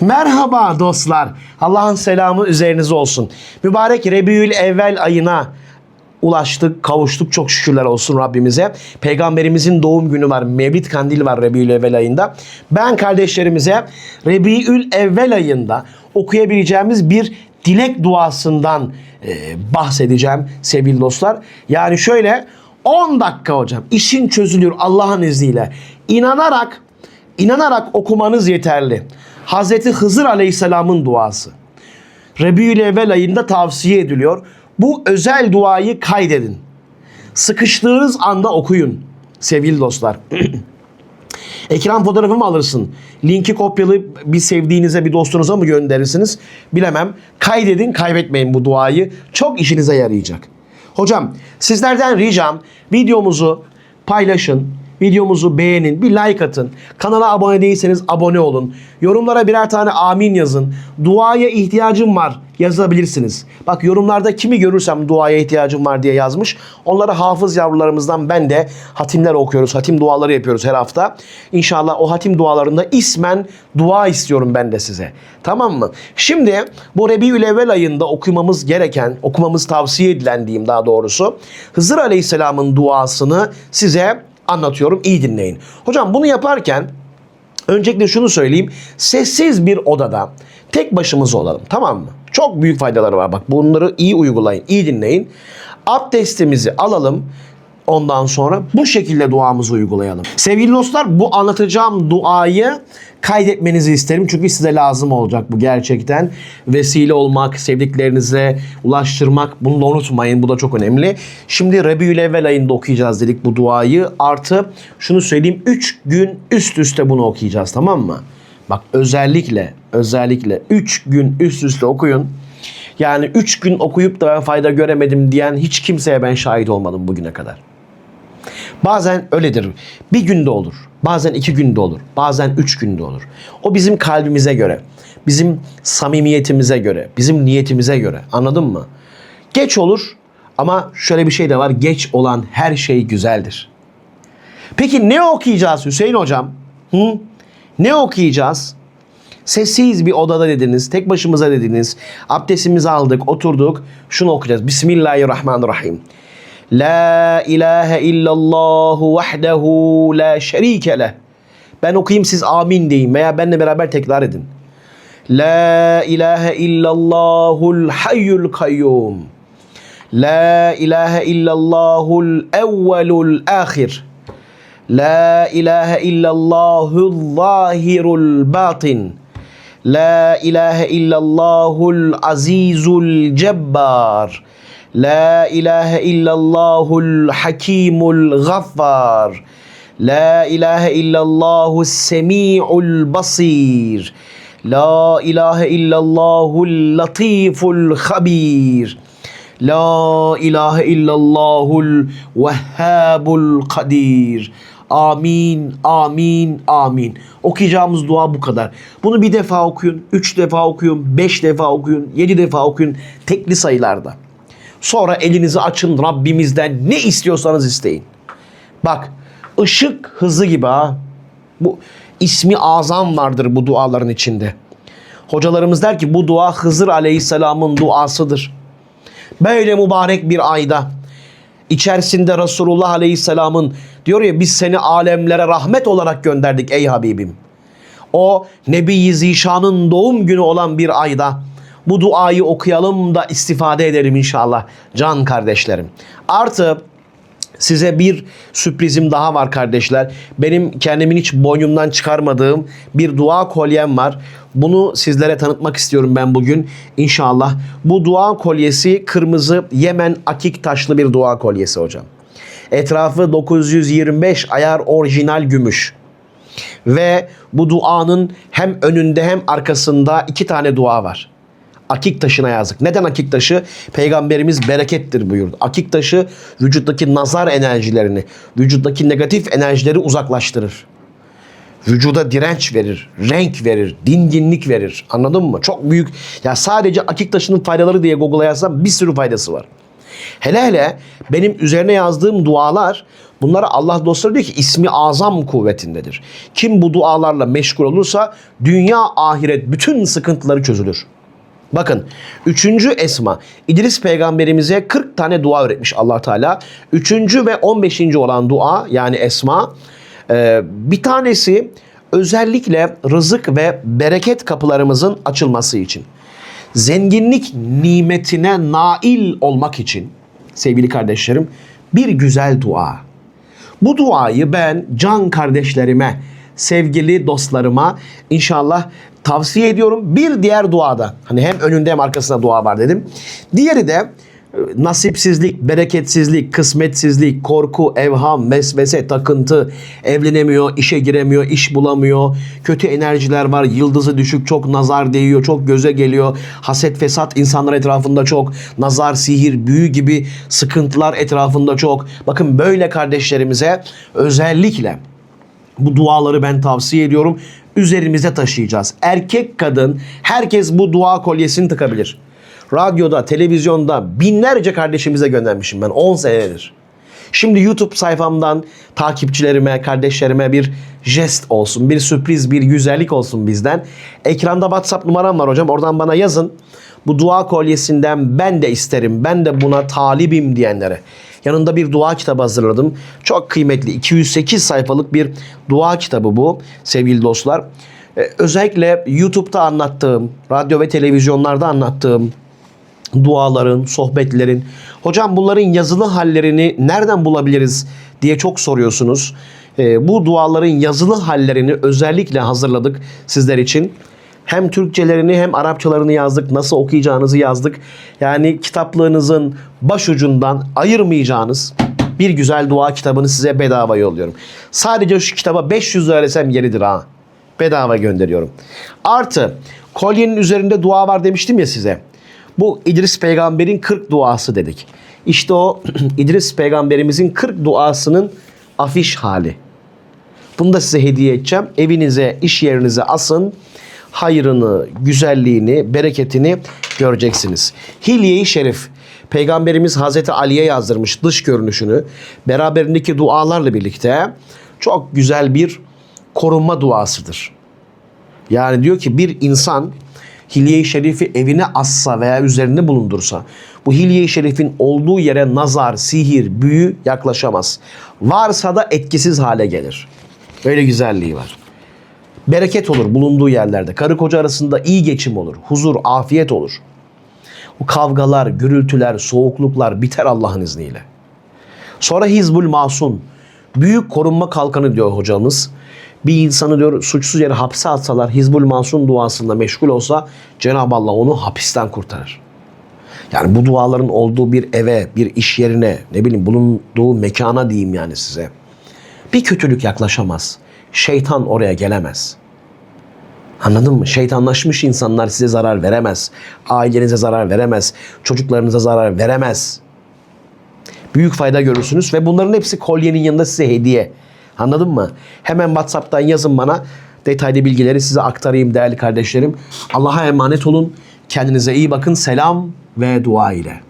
Merhaba dostlar. Allah'ın selamı üzerinize olsun. Mübarek Rebiül Evvel ayına ulaştık, kavuştuk. Çok şükürler olsun Rabbimize. Peygamberimizin doğum günü var. Mevlid kandili var Rebiül Evvel ayında. Ben kardeşlerimize Rebiül Evvel ayında okuyabileceğimiz bir dilek duasından e, bahsedeceğim sevgili dostlar. Yani şöyle 10 dakika hocam işin çözülür Allah'ın izniyle. İnanarak inanarak okumanız yeterli. Hazreti Hızır Aleyhisselam'ın duası. Rebiül Evvel ayında tavsiye ediliyor. Bu özel duayı kaydedin. Sıkıştığınız anda okuyun sevgili dostlar. Ekran fotoğrafı mı alırsın? Linki kopyalayıp bir sevdiğinize, bir dostunuza mı gönderirsiniz? Bilemem. Kaydedin, kaybetmeyin bu duayı. Çok işinize yarayacak. Hocam, sizlerden ricam videomuzu paylaşın, videomuzu beğenin, bir like atın. Kanala abone değilseniz abone olun. Yorumlara birer tane amin yazın. Duaya ihtiyacım var yazabilirsiniz. Bak yorumlarda kimi görürsem duaya ihtiyacım var diye yazmış. Onlara hafız yavrularımızdan ben de hatimler okuyoruz. Hatim duaları yapıyoruz her hafta. İnşallah o hatim dualarında ismen dua istiyorum ben de size. Tamam mı? Şimdi bu Rebiül Evvel ayında okumamız gereken, okumamız tavsiye edilen diyeyim daha doğrusu. Hızır Aleyhisselam'ın duasını size anlatıyorum. İyi dinleyin. Hocam bunu yaparken Öncelikle şunu söyleyeyim. Sessiz bir odada tek başımıza olalım. Tamam mı? Çok büyük faydaları var. Bak bunları iyi uygulayın, iyi dinleyin. Abdestimizi alalım. Ondan sonra bu şekilde duamızı uygulayalım. Sevgili dostlar bu anlatacağım duayı kaydetmenizi isterim. Çünkü size lazım olacak bu gerçekten. Vesile olmak, sevdiklerinize ulaştırmak bunu da unutmayın. Bu da çok önemli. Şimdi Rebiül Evvel ayında okuyacağız dedik bu duayı. Artı şunu söyleyeyim 3 gün üst üste bunu okuyacağız tamam mı? Bak özellikle özellikle 3 gün üst üste okuyun. Yani 3 gün okuyup da ben fayda göremedim diyen hiç kimseye ben şahit olmadım bugüne kadar. Bazen öyledir. Bir günde olur. Bazen iki günde olur. Bazen üç günde olur. O bizim kalbimize göre. Bizim samimiyetimize göre. Bizim niyetimize göre. Anladın mı? Geç olur ama şöyle bir şey de var. Geç olan her şey güzeldir. Peki ne okuyacağız Hüseyin hocam? Hı? Ne okuyacağız? Sessiz bir odada dediniz, tek başımıza dediniz. Abdestimizi aldık, oturduk. Şunu okuyacağız. Bismillahirrahmanirrahim. La ilahe illallah vahdehu la şerike leh. Ben okuyayım siz amin deyin veya benle beraber tekrar edin. La ilahe illallahul hayyul kayyum. La ilahe illallahul evvelul ahir. La ilahe illallahul zahirul batin. La ilahe illallahul azizul cebbar. La ilahe illallahul hakimul gaffar. La ilahe illallahus semi'ul basir. La ilahe illallahul latiful habir. La ilahe illallahul vehhabul kadir. Amin, amin, amin. Okuyacağımız dua bu kadar. Bunu bir defa okuyun, üç defa okuyun, beş defa okuyun, yedi defa okuyun. Tekli sayılarda. Sonra elinizi açın Rabbimizden ne istiyorsanız isteyin. Bak ışık hızı gibi ha. Bu ismi azam vardır bu duaların içinde. Hocalarımız der ki bu dua Hızır Aleyhisselam'ın duasıdır. Böyle mübarek bir ayda içerisinde Resulullah Aleyhisselam'ın diyor ya biz seni alemlere rahmet olarak gönderdik ey Habibim. O Nebi Zişan'ın doğum günü olan bir ayda bu duayı okuyalım da istifade edelim inşallah can kardeşlerim. Artı Size bir sürprizim daha var kardeşler. Benim kendimin hiç boynumdan çıkarmadığım bir dua kolyem var. Bunu sizlere tanıtmak istiyorum ben bugün. İnşallah. Bu dua kolyesi kırmızı Yemen akik taşlı bir dua kolyesi hocam. Etrafı 925 ayar orijinal gümüş. Ve bu duanın hem önünde hem arkasında iki tane dua var. Akik taşına yazdık. Neden akik taşı? Peygamberimiz berekettir buyurdu. Akik taşı vücuttaki nazar enerjilerini, vücuttaki negatif enerjileri uzaklaştırır. Vücuda direnç verir, renk verir, dinginlik verir. Anladın mı? Çok büyük. Ya sadece akik taşının faydaları diye Google'a yazsam bir sürü faydası var. Hele hele benim üzerine yazdığım dualar Bunlara Allah dostları diyor ki ismi azam kuvvetindedir. Kim bu dualarla meşgul olursa dünya ahiret bütün sıkıntıları çözülür. Bakın üçüncü esma İdris peygamberimize 40 tane dua öğretmiş allah Teala. Üçüncü ve 15. olan dua yani esma e, bir tanesi özellikle rızık ve bereket kapılarımızın açılması için. Zenginlik nimetine nail olmak için sevgili kardeşlerim bir güzel dua. Bu duayı ben can kardeşlerime, sevgili dostlarıma inşallah tavsiye ediyorum. Bir diğer duada hani hem önünde hem arkasında dua var dedim. Diğeri de e, nasipsizlik, bereketsizlik, kısmetsizlik, korku, evham, vesvese, takıntı, evlenemiyor, işe giremiyor, iş bulamıyor, kötü enerjiler var, yıldızı düşük, çok nazar değiyor, çok göze geliyor, haset, fesat insanlar etrafında çok, nazar, sihir, büyü gibi sıkıntılar etrafında çok. Bakın böyle kardeşlerimize özellikle bu duaları ben tavsiye ediyorum. Üzerimize taşıyacağız. Erkek, kadın herkes bu dua kolyesini takabilir. Radyoda, televizyonda binlerce kardeşimize göndermişim ben 10 senedir. Şimdi YouTube sayfamdan takipçilerime, kardeşlerime bir jest olsun, bir sürpriz, bir güzellik olsun bizden. Ekranda WhatsApp numaram var hocam. Oradan bana yazın. Bu dua kolyesinden ben de isterim, ben de buna talibim diyenlere. Yanında bir dua kitabı hazırladım. Çok kıymetli 208 sayfalık bir dua kitabı bu sevgili dostlar. Ee, özellikle YouTube'da anlattığım, radyo ve televizyonlarda anlattığım duaların, sohbetlerin. Hocam bunların yazılı hallerini nereden bulabiliriz diye çok soruyorsunuz. Ee, bu duaların yazılı hallerini özellikle hazırladık sizler için. Hem Türkçelerini hem Arapçalarını yazdık. Nasıl okuyacağınızı yazdık. Yani kitaplığınızın başucundan ayırmayacağınız bir güzel dua kitabını size bedava yolluyorum. Sadece şu kitaba 500 lira desem yeridir ha. Bedava gönderiyorum. Artı kolyenin üzerinde dua var demiştim ya size. Bu İdris peygamberin 40 duası dedik. İşte o İdris peygamberimizin 40 duasının afiş hali. Bunu da size hediye edeceğim. Evinize, iş yerinize asın. Hayrını, güzelliğini, bereketini göreceksiniz. Hilye-i Şerif. Peygamberimiz Hazreti Ali'ye yazdırmış dış görünüşünü. Beraberindeki dualarla birlikte çok güzel bir korunma duasıdır. Yani diyor ki bir insan Hilye-i Şerif'i evine assa veya üzerinde bulundursa bu Hilye-i Şerif'in olduğu yere nazar, sihir, büyü yaklaşamaz. Varsa da etkisiz hale gelir. Öyle güzelliği var. Bereket olur bulunduğu yerlerde. Karı koca arasında iyi geçim olur. Huzur, afiyet olur. O kavgalar, gürültüler, soğukluklar biter Allah'ın izniyle. Sonra Hizbul Masun. Büyük korunma kalkanı diyor hocamız. Bir insanı diyor suçsuz yere hapse atsalar Hizbul Masun duasında meşgul olsa Cenab-ı Allah onu hapisten kurtarır. Yani bu duaların olduğu bir eve, bir iş yerine, ne bileyim bulunduğu mekana diyeyim yani size. Bir kötülük yaklaşamaz. Şeytan oraya gelemez. Anladın mı? Şeytanlaşmış insanlar size zarar veremez. Ailenize zarar veremez. Çocuklarınıza zarar veremez. Büyük fayda görürsünüz ve bunların hepsi kolyenin yanında size hediye. Anladın mı? Hemen WhatsApp'tan yazın bana. Detaylı bilgileri size aktarayım değerli kardeşlerim. Allah'a emanet olun. Kendinize iyi bakın. Selam ve dua ile.